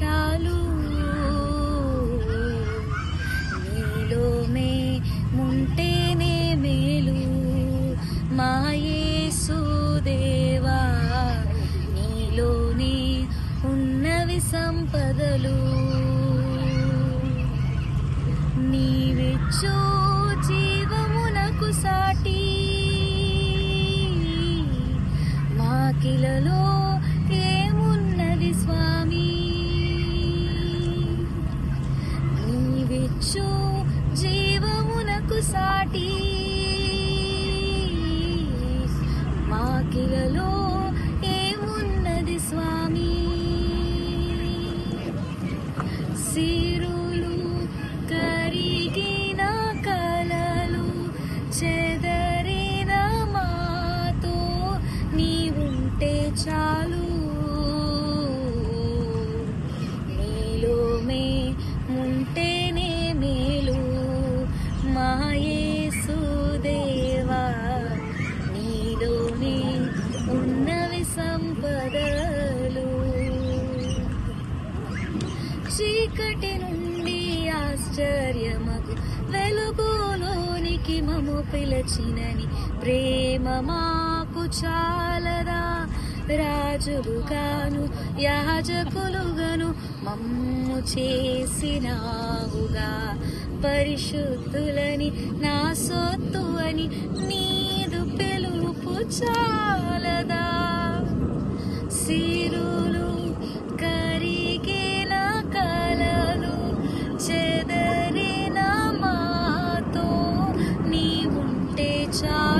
చాలు. నీలో మే ముంటేనే మేలు. మాయేసుదేవా నీలోనే ఉన్నవి సంపదలు. నీవిచ్చు జీవమునకు సాటి. మాకిలలో సాటి మాకిలలో ఏమున్నది స్వామి? సిరులు కరిగిన కలలు చెదరిన మాతో? నీవుంటే చా చీకటి నుండి ఆశ్చర్యమగు వెలుగులోనికి మము పిలచినని ప్రేమ మాకు చాలదా. రాజులుగాను యాజకులుగాను మమ్ము చేసినావుగా. పరిశుద్ధులని నా సొత్తు అని నీదు పిలుపు చాలదా. సిరు time.